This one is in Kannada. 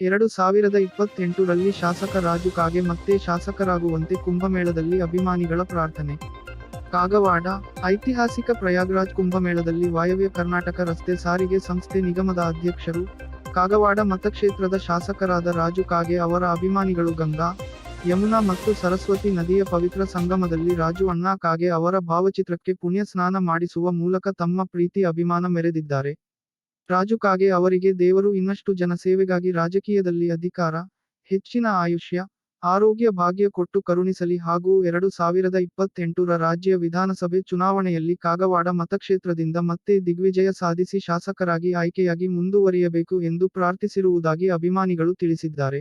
ಎರಡು ಸಾವಿರದ ಇಪ್ಪತ್ತೆಂಟು ರಲ್ಲಿ ಶಾಸಕ ರಾಜು ಕಾಗೆ ಮತ್ತೆ ಶಾಸಕರಾಗುವಂತೆ ಕುಂಭಮೇಳದಲ್ಲಿ ಅಭಿಮಾನಿಗಳ ಪ್ರಾರ್ಥನೆ. ಕಾಗವಾಡ, ಐತಿಹಾಸಿಕ ಪ್ರಯಾಗ್ರಾಜ್ ಕುಂಭಮೇಳದಲ್ಲಿ ವಾಯವ್ಯ ಕರ್ನಾಟಕ ರಸ್ತೆ ಸಾರಿಗೆ ಸಂಸ್ಥೆ ನಿಗಮದ ಅಧ್ಯಕ್ಷರು, ಕಾಗವಾಡ ಮತಕ್ಷೇತ್ರದ ಶಾಸಕರಾದ ರಾಜು ಕಾಗೆ ಅವರ ಅಭಿಮಾನಿಗಳು ಗಂಗಾ, ಯಮುನಾ ಮತ್ತು ಸರಸ್ವತಿ ನದಿಯ ಪವಿತ್ರ ಸಂಗಮದಲ್ಲಿ ರಾಜು ಅಣ್ಣಾ ಕಾಗೆ ಅವರ ಭಾವಚಿತ್ರಕ್ಕೆ ಪುಣ್ಯ ಸ್ನಾನ ಮಾಡಿಸುವ ಮೂಲಕ ತಮ್ಮ ಪ್ರೀತಿ ಅಭಿಮಾನ ಮೆರೆದಿದ್ದಾರೆ. ರಾಜು ಕಾಗೆ ಅವರಿಗೆ ದೇವರು ಇನ್ನಷ್ಟು ಜನಸೇವೆಗಾಗಿ ರಾಜಕೀಯದಲ್ಲಿ ಅಧಿಕಾರ, ಹೆಚ್ಚಿನ ಆಯುಷ್ಯ, ಆರೋಗ್ಯ ಭಾಗ್ಯ ಕೊಟ್ಟು ಕರುಣಿಸಲಿ ಹಾಗೂ ಎರಡು ಸಾವಿರದ ಇಪ್ಪತ್ತೆಂಟರ ರಾಜ್ಯ ವಿಧಾನಸಭೆ ಚುನಾವಣೆಯಲ್ಲಿ ಕಾಗವಾಡ ಮತಕ್ಷೇತ್ರದಿಂದ ಮತ್ತೆ ದಿಗ್ವಿಜಯ ಸಾಧಿಸಿ ಶಾಸಕರಾಗಿ ಆಯ್ಕೆಯಾಗಿ ಮುಂದುವರಿಯಬೇಕು ಎಂದು ಪ್ರಾರ್ಥಿಸಿರುವುದಾಗಿ ಅಭಿಮಾನಿಗಳು ತಿಳಿಸಿದ್ದಾರೆ.